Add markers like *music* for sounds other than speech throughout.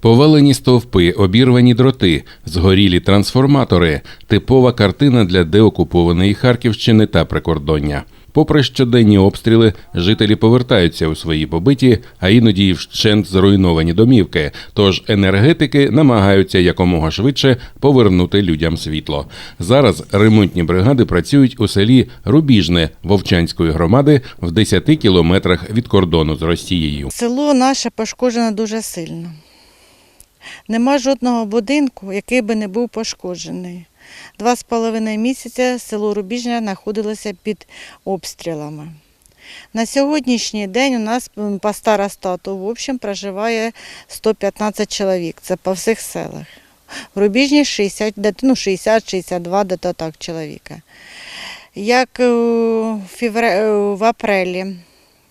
Повалені стовпи, обірвані дроти, згорілі трансформатори типова картина для деокупованої Харківщини та прикордоння. Попри щоденні обстріли, жителі повертаються у свої побиті, а іноді й вщент зруйновані домівки. Тож енергетики намагаються якомога швидше повернути людям світло. Зараз ремонтні бригади працюють у селі Рубіжне Вовчанської громади в 10 кілометрах від кордону з Росією. Село наше пошкоджено дуже сильно. Нема жодного будинку, який би не був пошкоджений. Два з половиною місяця село Рубіжня знаходилося під обстрілами. На сьогоднішній день у нас по старостату в общем проживає 115 чоловік. Це по всіх селах. В Рубіжні 60, де- ну, 60-62 де так чоловіка. Як в, февра... е, в апрелі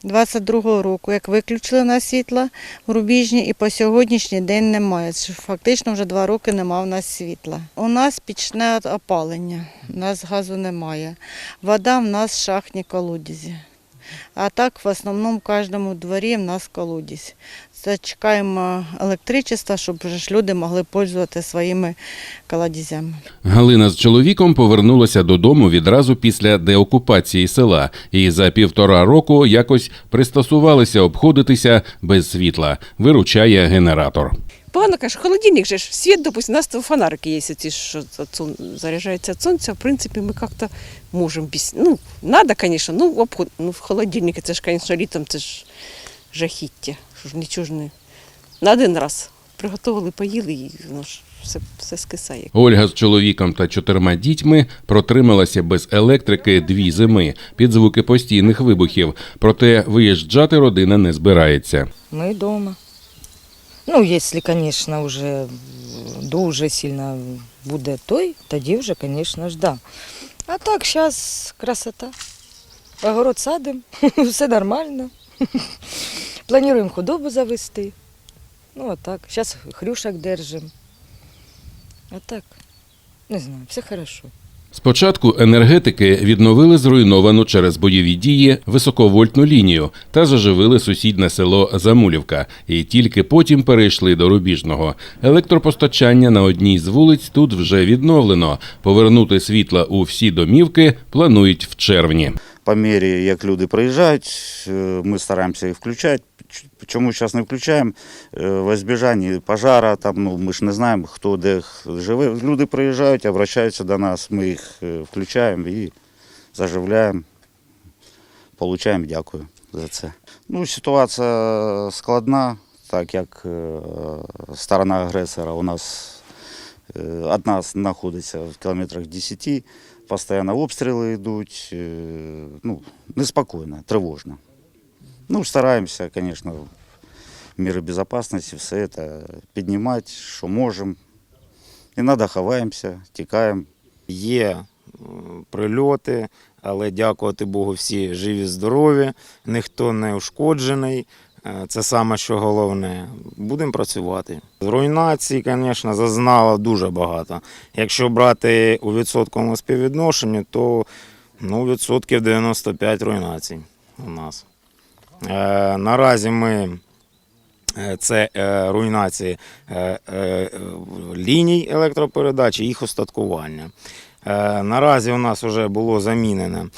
22-го року, як виключили на світло в Рубіжні, і по сьогоднішній день немає. Фактично вже два роки немає в нас світла. У нас пічне опалення, у нас газу немає. Вода в нас в шахтній колодязі. А так в основному в кожному дворі в нас колодязь. Це чекаємо електричества, щоб вже ж люди могли пользуватися своїми колодязями. Галина з чоловіком повернулася додому відразу після деокупації села і за півтора року якось пристосувалися обходитися без світла. Виручає генератор. Погано, каже, холодильник же ж, світ, допустим, у нас то фонарики є, ці, що от заряджається від сонця, в принципі, ми як-то можемо без... Ну, надо, звісно, ну, обход... ну, в холодильнику, це ж, звісно, літом, це ж жахіття, що ж нічого ж не... На один раз приготували, поїли, і воно ж все, все скисає. Ольга з чоловіком та чотирма дітьми протрималася без електрики дві зими під звуки постійних вибухів. Проте виїжджати родина не збирається. Мы дома. Ну, если, конечно, уже дуже сильно буде той, тоді вже, конечно ж, да. А так, зараз красота. Огород садим, *laughs* все нормально. Плануємо худобу завести. Ну, а так. Зараз хрюшок держим. А так, не знаю, все хорошо. Спочатку енергетики відновили зруйновану через бойові дії високовольтну лінію та заживили сусідне село Замулівка, і тільки потім перейшли до Рубіжного. Електропостачання на одній з вулиць тут вже відновлено. Повернути світла у всі домівки планують в червні. по мірі, як люди приїжджають, е, ми стараємося їх включати. Чому зараз не включаємо? Е, В збіжанні пожара, там, ну, ми ж не знаємо, хто де живе. Люди приїжджають, обращаються до нас, ми їх е, включаємо і заживляємо. Получаємо дякую за це. Ну, ситуація складна, так як е, сторона агресора у нас одна знаходиться в кілометрах 10, постійно обстріли йдуть, ну, неспокійно, тривожно. Ну, стараємося, звісно, міри безпечності, все це піднімати, що можемо. Іноді ховаємося, тікаємо. Є е, прильоти, але дякувати Богу, всі живі, здорові, ніхто не ушкоджений. Е, Це саме що головне. Будемо працювати. Руйнації, звісно, зазнало дуже багато. Якщо брати у відсотковому співвідношенні, то ну, відсотків 95 руйнацій у нас. Е, наразі ми е, це е, руйнації ліній електропередачі, їх остаткування. Наразі у нас вже було замінено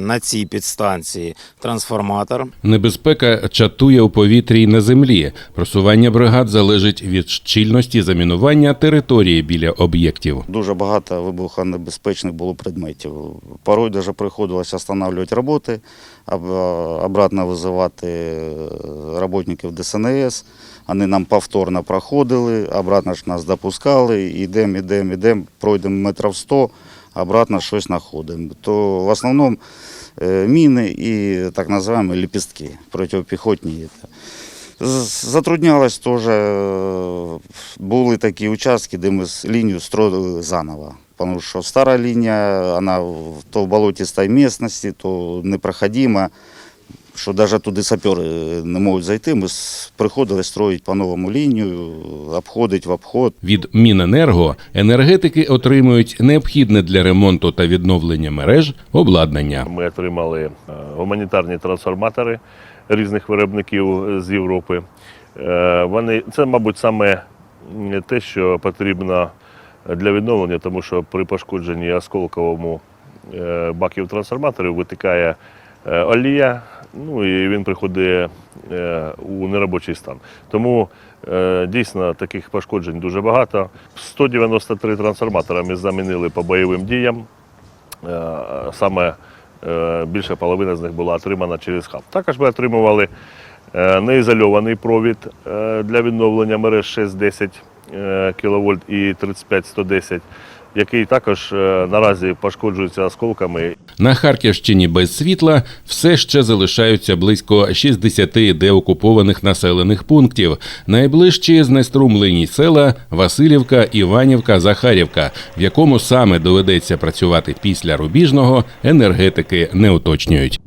на цій підстанції трансформатор. Небезпека чатує у повітрі й на землі. Просування бригад залежить від щільності замінування території біля об'єктів. Дуже багато вибухонебезпечних було предметів. Порой даже приходилось встановлювати роботи, обратно визивати е, роботників ДСНС. Вони нам повторно проходили, обратно ж нас допускали, йдемо, йдемо, йдемо, пройдемо метрів 100, обратно щось знаходимо. То в основному е, міни і так називаємо ліпістки протипіхотні. Затруднялось теж, е, були такі участки, де ми лінію строїли заново. Тому що стара лінія, вона то в болотистій місцевості, то непроходима, що навіть туди сапери не можуть зайти. Ми приходили строїти по-новому лінію, обходити в обход. Від Міненерго енергетики отримують необхідне для ремонту та відновлення мереж обладнання. Ми отримали е, гуманітарні трансформатори різних виробників з Європи. Е, Вони, це, мабуть, саме те, що потрібно для відновлення, тому що при пошкодженні осколковому е, баків трансформаторів витикає е, олія, ну і він приходить е, у неробочий стан. Тому е, дійсно таких пошкоджень дуже багато. 193 трансформатора ми замінили по бойовим діям. Е, Саме більша половина з них була отримана через хаб. Також ми отримували неізольований провід для відновлення мереж 610 кВт і 35-110, який також е, наразі пошкоджується осколками На Харківщині без світла все ще залишаються близько 60 деокупованих населених пунктів. Найближчі знеструмлені села Васильівка, Іванівка, Захарівка, в якому саме доведеться працювати після рубіжного, енергетики не уточнюють.